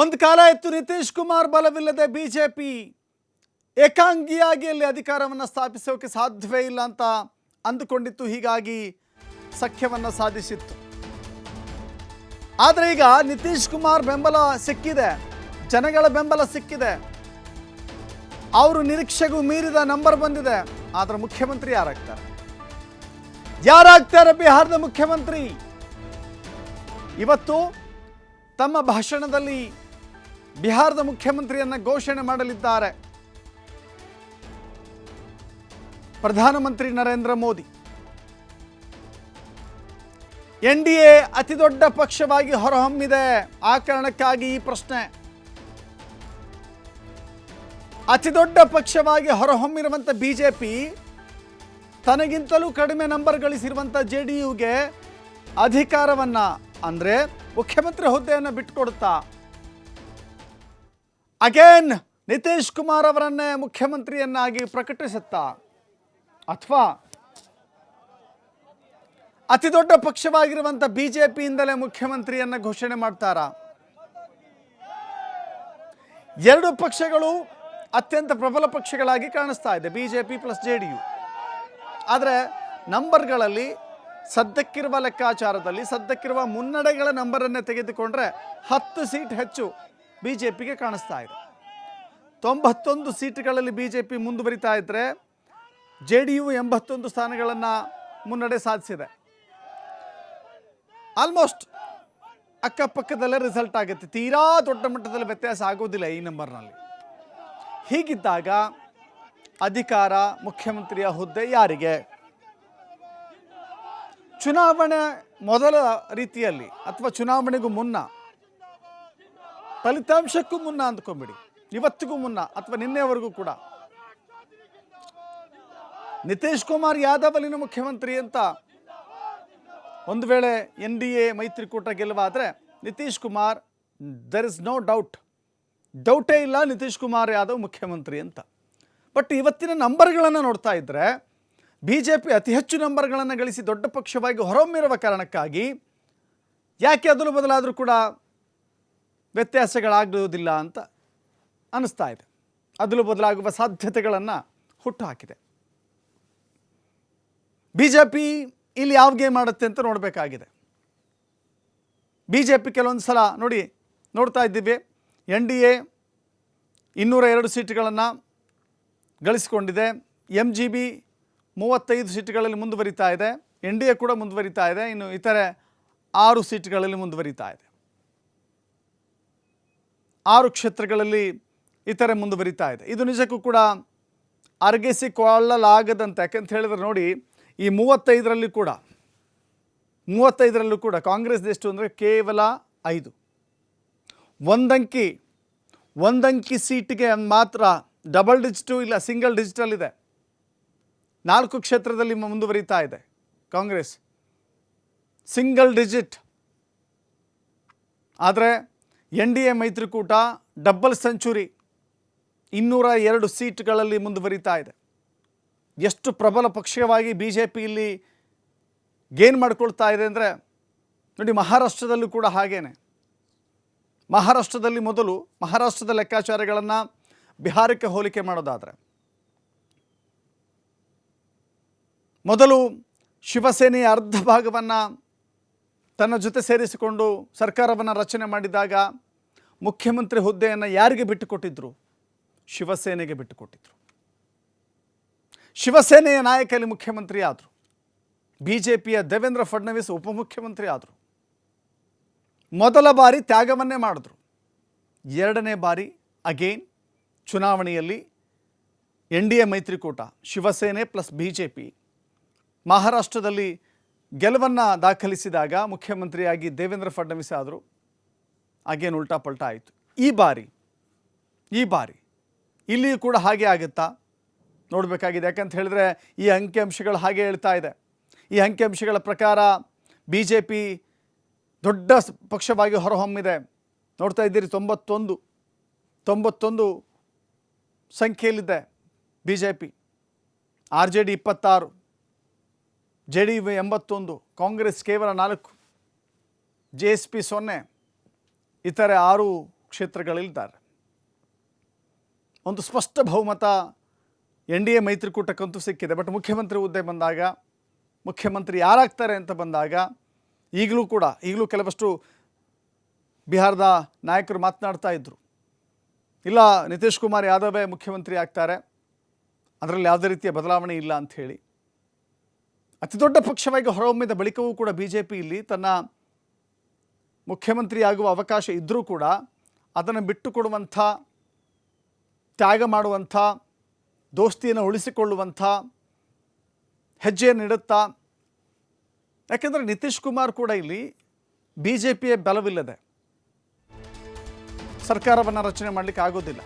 ಒಂದು ಕಾಲ ಇತ್ತು ನಿತೀಶ್ ಕುಮಾರ್ ಬಲವಿಲ್ಲದೆ ಬಿಜೆಪಿ ಏಕಾಂಗಿಯಾಗಿ ಅಲ್ಲಿ ಅಧಿಕಾರವನ್ನು ಸ್ಥಾಪಿಸೋಕೆ ಸಾಧ್ಯವೇ ಇಲ್ಲ ಅಂತ ಅಂದುಕೊಂಡಿತ್ತು. ಹೀಗಾಗಿ ಸಖ್ಯವನ್ನು ಸಾಧಿಸಿತ್ತು. ಆದರೆ ಈಗ ನಿತೀಶ್ ಕುಮಾರ್ ಬೆಂಬಲ ಸಿಕ್ಕಿದೆ, ಜನಗಳ ಬೆಂಬಲ ಸಿಕ್ಕಿದೆ. ಅವರು ನಿರೀಕ್ಷೆಗೂ ಮೀರಿದ ನಂಬರ್ ಬಂದಿದೆ, ಆದರೆ ಮುಖ್ಯಮಂತ್ರಿ ಯಾರಾಗ್ತಾರೆ? ಯಾರಾಗ್ತಾರೆ ಬಿಹಾರದ ಮುಖ್ಯಮಂತ್ರಿ? ಇವತ್ತು ತಮ್ಮ ಭಾಷಣದಲ್ಲಿ ಬಿಹಾರದ ಮುಖ್ಯಮಂತ್ರಿಯನ್ನ ಘೋಷಣೆ ಮಾಡಲಿದ್ದಾರೆ. ಪ್ರಧಾನಮಂತ್ರಿ Narendra Modi. N D A ಅತಿ ದೊಡ್ಡ ಪಕ್ಷವಾಗಿ ಹೊರಹೊಮ್ಮಿದೆ. ಆ ಕಾರಣಕ್ಕಾಗಿ ಈ ಪ್ರಶ್ನೆ. ಅತಿ ದೊಡ್ಡ ಪಕ್ಷವಾಗಿ ಹೊರಹೊಮ್ಮಿರುವಂಥ ಬಿಜೆಪಿ ತನಗಿಂತಲೂ ಕಡಿಮೆ ನಂಬರ್ ಗಳಿಸಿರುವಂಥ ಜೆ ಡಿ ಯುಗೆ ಅಧಿಕಾರವನ್ನ, ಅಂದರೆ ಮುಖ್ಯಮಂತ್ರಿ ಹುದ್ದೆಯನ್ನು ಬಿಟ್ಟುಕೊಡುತ್ತಾ ಅಗೇನ್ ನಿತೀಶ್ ಕುಮಾರ್ ಅವರನ್ನೇ ಮುಖ್ಯಮಂತ್ರಿಯನ್ನಾಗಿ ಪ್ರಕಟಿಸುತ್ತಾ ಅಥವಾ ಅತಿ ದೊಡ್ಡ ಪಕ್ಷವಾಗಿರುವಂಥ ಬಿಜೆಪಿಯಿಂದಲೇ ಮುಖ್ಯಮಂತ್ರಿಯನ್ನ ಘೋಷಣೆ ಮಾಡ್ತಾರಾ? ಎರಡು ಪಕ್ಷಗಳು ಅತ್ಯಂತ ಪ್ರಬಲ ಪಕ್ಷಗಳಾಗಿ ಕಾಣಿಸ್ತಾ ಇದೆ, BJP plus J D U ಆದರೆ ನಂಬರ್ಗಳಲ್ಲಿ ಸದ್ಯಕ್ಕಿರುವ ಲೆಕ್ಕಾಚಾರದಲ್ಲಿ ಸದ್ಯಕ್ಕಿರುವ ಮುನ್ನಡೆಗಳ ನಂಬರನ್ನೇ ತೆಗೆದುಕೊಂಡ್ರೆ ಹತ್ತು ಸೀಟ್ ಹೆಚ್ಚು ಬಿ ಜೆ ಪಿಗೆ ಕಾಣಿಸ್ತಾ ಇದೆ. ತೊಂಬತ್ತೊಂದು ಸೀಟ್ಗಳಲ್ಲಿ ಬಿ ಜೆ ಪಿ ಮುಂದುವರಿತಾ ಇದ್ದರೆ ಜೆ ಡಿ ಯು ಎಂಬತ್ತೊಂದು ಸ್ಥಾನಗಳನ್ನು ಮುನ್ನಡೆ ಸಾಧಿಸಿದೆ. ಆಲ್ಮೋಸ್ಟ್ ಅಕ್ಕಪಕ್ಕದಲ್ಲೇ ರಿಸಲ್ಟ್ ಆಗುತ್ತೆ. ತೀರಾ ದೊಡ್ಡ ಮಟ್ಟದಲ್ಲಿ ವ್ಯತ್ಯಾಸ ಆಗೋದಿಲ್ಲ ಈ ನಂಬರ್ನಲ್ಲಿ ಹೀಗಿದ್ದಾಗ ಅಧಿಕಾರ ಮುಖ್ಯಮಂತ್ರಿಯ ಹುದ್ದೆ ಯಾರಿಗೆ? ಚುನಾವಣೆ ಮೊದಲ ರೀತಿಯಲ್ಲಿ ಅಥವಾ ಚುನಾವಣೆಗೂ ಮುನ್ನ, ಫಲಿತಾಂಶಕ್ಕೂ ಮುನ್ನ ಅಂದ್ಕೊಂಬಿಡಿ. ಇವತ್ತಿಗೂ ಮುನ್ನ ಅಥವಾ ನಿನ್ನೆವರೆಗೂ ಕೂಡ. ನಿತೀಶ್ ಕುಮಾರ್ ಯಾದವ್ ಅಲ್ಲಿನ ಮುಖ್ಯಮಂತ್ರಿ ಅಂತ ಒಂದು ವೇಳೆ ಎನ್ ಡಿ ಎ ಮೈತ್ರಿಕೂಟ ಗೆಲುವಾದರೆ Nitish Kumar there is no doubt ಡೌಟೇ ಇಲ್ಲ ನಿತೀಶ್ ಕುಮಾರ್ ಯಾದವ್ ಮುಖ್ಯಮಂತ್ರಿ ಅಂತ. ಬಟ್ ಇವತ್ತಿನ ನಂಬರ್ಗಳನ್ನು ನೋಡ್ತಾ ಇದ್ದರೆ ಬಿ ಜೆ ಪಿ ಅತಿ ಹೆಚ್ಚು ನಂಬರ್ಗಳನ್ನು ಗಳಿಸಿ ದೊಡ್ಡ ಪಕ್ಷವಾಗಿ ಹೊರಹೊಮ್ಮಿರುವ ಕಾರಣಕ್ಕಾಗಿ ಯಾಕೆ ಅದಲು ಬದಲಾದರೂ ಕೂಡ ವ್ಯತ್ಯಾಸಗಳಾಗುವುದಿಲ್ಲ ಅಂತ ಅನ್ನಿಸ್ತಾ ಇದೆ. ಅದಲು ಬದಲಾಗುವ ಸಾಧ್ಯತೆಗಳನ್ನು ಹುಟ್ಟುಹಾಕಿದೆ. ಬಿ ಜೆ ಪಿ ಇಲ್ಲಿ ಯಾವ ಗೇಮ್ ಆಡುತ್ತೆ ಅಂತ ನೋಡಬೇಕಾಗಿದೆ. ಬಿ ಜೆ ಪಿ ಕೆಲವೊಂದು ಸಲ ನೋಡಿ ನೋಡ್ತಾ ಇದ್ದೀವಿ, ಎನ್ ಡಿ ಎ ಇನ್ನೂರ ಎರಡು ಸೀಟುಗಳನ್ನು ಗಳಿಸಿಕೊಂಡಿದೆ ಎಂ ಜಿ ಬಿ ಮೂವತ್ತೈದು ಸೀಟುಗಳಲ್ಲಿ ಮುಂದುವರಿತಾ ಇದೆ, ಎನ್ ಡಿ ಎ ಕೂಡ ಮುಂದುವರಿತಾ ಇದೆ, ಇನ್ನು ಇತರೆ ಆರು ಸೀಟ್ಗಳಲ್ಲಿ ಮುಂದುವರಿತಾ ಇದೆ. ಆರು ಕ್ಷೇತ್ರಗಳಲ್ಲಿ ಇತರೆ ಮುಂದುವರಿತಾ ಇದೆ. ಇದು ನಿಜಕ್ಕೂ ಕೂಡ ಅರಗಿಸಿಕೊಳ್ಳಲಾಗದಂತೆ ಯಾಕೆಂತ ಹೇಳಿದ್ರೆ ನೋಡಿ, ಈ ಮೂವತ್ತೈದರಲ್ಲಿ ಕೂಡ, ಮೂವತ್ತೈದರಲ್ಲೂ ಕೂಡ ಕಾಂಗ್ರೆಸ್ ಎಷ್ಟು ಅಂದರೆ ಕೇವಲ ಐದು. ಒಂದಂಕಿ ಒಂದಂಕಿ ಸೀಟಿಗೆ ಮಾತ್ರ ಡಬಲ್ ಡಿಜಿಟು ಇಲ್ಲ, ಸಿಂಗಲ್ ಡಿಜಿಟಲ್ ಇದೆ. ನಾಲ್ಕು ಕ್ಷೇತ್ರದಲ್ಲಿ ಮುಂದುವರಿತಾ ಇದೆ ಕಾಂಗ್ರೆಸ್. Single digit. ಆದರೆ ಎನ್ ಡಿ ಎ ಮೈತ್ರಿಕೂಟ ಡಬ್ಬಲ್ ಸೆಂಚುರಿ. ಇನ್ನೂರ ಎರಡು ಸೀಟ್ಗಳಲ್ಲಿ ಮುಂದುವರಿತಾ ಇದೆ. ಎಷ್ಟು ಪ್ರಬಲ ಪಕ್ಷವಾಗಿ ಬಿ ಜೆ ಪಿ ಇಲ್ಲಿ ಗೇನ್ ಮಾಡ್ಕೊಳ್ತಾ ಇದೆ ಅಂದರೆ ನೋಡಿ ಮಹಾರಾಷ್ಟ್ರದಲ್ಲೂ ಕೂಡ ಹಾಗೇನೆ. ಮಹಾರಾಷ್ಟ್ರದಲ್ಲಿ ಮೊದಲು ಮಹಾರಾಷ್ಟ್ರದ ಲೆಕ್ಕಾಚಾರಗಳನ್ನು ಬಿಹಾರಕ್ಕೆ ಹೋಲಿಕೆ ಮಾಡೋದಾದರೆ. ಮೊದಲು ಶಿವಸೇನೆಯ ಅರ್ಧ ಭಾಗವನ್ನು ತನ್ನ ಜೊತೆ ಸೇರಿಸಿಕೊಂಡು ಸರ್ಕಾರವನ್ನು ರಚನೆ ಮಾಡಿದಾಗ ಮುಖ್ಯಮಂತ್ರಿ ಹುದ್ದೆಯನ್ನು ಯಾರಿಗೆ ಬಿಟ್ಟುಕೊಟ್ಟಿದ್ರು? ಶಿವಸೇನೆಗೆ ಬಿಟ್ಟುಕೊಟ್ಟಿದ್ರು. ಶಿವಸೇನೆಯ ನಾಯಕಲ್ಲಿ ಮುಖ್ಯಮಂತ್ರಿ ಆದರು. ಬಿ ಜೆ ಪಿಯ ದೇವೇಂದ್ರ ಫಡ್ನವೀಸ್ ಉಪಮುಖ್ಯಮಂತ್ರಿ ಆದರು. ಮೊದಲ ಬಾರಿ ತ್ಯಾಗವನ್ನೇ ಮಾಡಿದ್ರು. ಎರಡನೇ ಬಾರಿ ಅಗೇನ್ ಚುನಾವಣೆಯಲ್ಲಿ ಎನ್ ಡಿ ಎ ಮೈತ್ರಿಕೂಟ, Shiv Sena plus B J P ಮಹಾರಾಷ್ಟ್ರದಲ್ಲಿ ಗೆಲುವನ್ನು ದಾಖಲಿಸಿದಾಗ ಮುಖ್ಯಮಂತ್ರಿಯಾಗಿ ದೇವೇಂದ್ರ ಫಡ್ನವೀಸ್ ಆದರು. ಅಗೇನ್ ಉಲ್ಟಾ ಪಲ್ಟಾ ಆಯಿತು. ಈ ಬಾರಿ ಈ ಬಾರಿ ಇಲ್ಲಿಯೂ ಕೂಡ ಹಾಗೆ ಆಗುತ್ತಾ? ನೋಡಬೇಕಾಗಿದೆ. ಯಾಕಂತ ಹೇಳಿದ್ರೆ ಈ ಅಂಕಿಅಂಶಗಳು ಹಾಗೆ ಹೇಳ್ತಾ ಇದೆ. ಈ ಅಂಕಿಅಂಶಗಳ ಪ್ರಕಾರ ಬಿ ಜೆ ಪಿ ದೊಡ್ಡ ಪಕ್ಷವಾಗಿ ಹೊರಹೊಮ್ಮಿದೆ. ನೋಡ್ತಾ ಇದ್ದೀರಿ, ತೊಂಬತ್ತೊಂದು ತೊಂಬತ್ತೊಂದು ಸಂಖ್ಯೆಯಲ್ಲಿದೆ B J P R J D ಇಪ್ಪತ್ತಾರು, ಜೆ ಡಿ ಎಂಬತ್ತೊಂದು, ಕಾಂಗ್ರೆಸ್ ಕೇವಲ ನಾಲ್ಕು, ಜೆ ಎಸ್ ಪಿ ಸೊನ್ನೆ, ಇತರೆ ಆರು ಕ್ಷೇತ್ರಗಳಲ್ಲಿದ್ದಾರೆ ಒಂದು ಸ್ಪಷ್ಟ ಬಹುಮತ ಎನ್ ಡಿ ಎ ಮೈತ್ರಿಕೂಟಕ್ಕಂತೂ ಸಿಕ್ಕಿದೆ. ಬಟ್ ಮುಖ್ಯಮಂತ್ರಿ ಹುದ್ದೆ ಬಂದಾಗ, ಮುಖ್ಯಮಂತ್ರಿ ಯಾರಾಗ್ತಾರೆ ಅಂತ ಬಂದಾಗ, ಈಗಲೂ ಕೂಡ, ಈಗಲೂ ಕೆಲವಷ್ಟು ಬಿಹಾರದ ನಾಯಕರು ಮಾತನಾಡ್ತಾ ಇದ್ದರು ಇಲ್ಲ, ನಿತೀಶ್ ಕುಮಾರ್ ಯಾದವೇ ಮುಖ್ಯಮಂತ್ರಿ ಆಗ್ತಾರೆ, ಅದರಲ್ಲಿ ಯಾವುದೇ ರೀತಿಯ ಬದಲಾವಣೆ ಇಲ್ಲ ಅಂಥೇಳಿ ಅತಿ ದೊಡ್ಡ ಪಕ್ಷವಾಗಿ ಹೊರಹೊಮ್ಮಿದ ಬಳಿಕವೂ ಕೂಡ ಬಿ ಜೆ ಪಿ ಇಲ್ಲಿ ತನ್ನ ಮುಖ್ಯಮಂತ್ರಿ ಆಗುವ ಅವಕಾಶ ಇದ್ದರೂ ಕೂಡ ಅದನ್ನು ಬಿಟ್ಟು ಕೊಡುವಂಥ ತ್ಯಾಗ ಮಾಡುವಂಥ, ದೋಸ್ತಿಯನ್ನು ಉಳಿಸಿಕೊಳ್ಳುವಂಥ ಹೆಜ್ಜೆಯನ್ನು ಇಡುತ್ತಾ ಯಾಕೆಂದರೆ ನಿತೀಶ್ ಕುಮಾರ್ ಕೂಡ ಇಲ್ಲಿ ಬಿ ಜೆ ಪಿಯ ಬಲವಿಲ್ಲದೆ ಸರ್ಕಾರವನ್ನು ರಚನೆ ಮಾಡಲಿಕ್ಕೆ ಆಗೋದಿಲ್ಲ.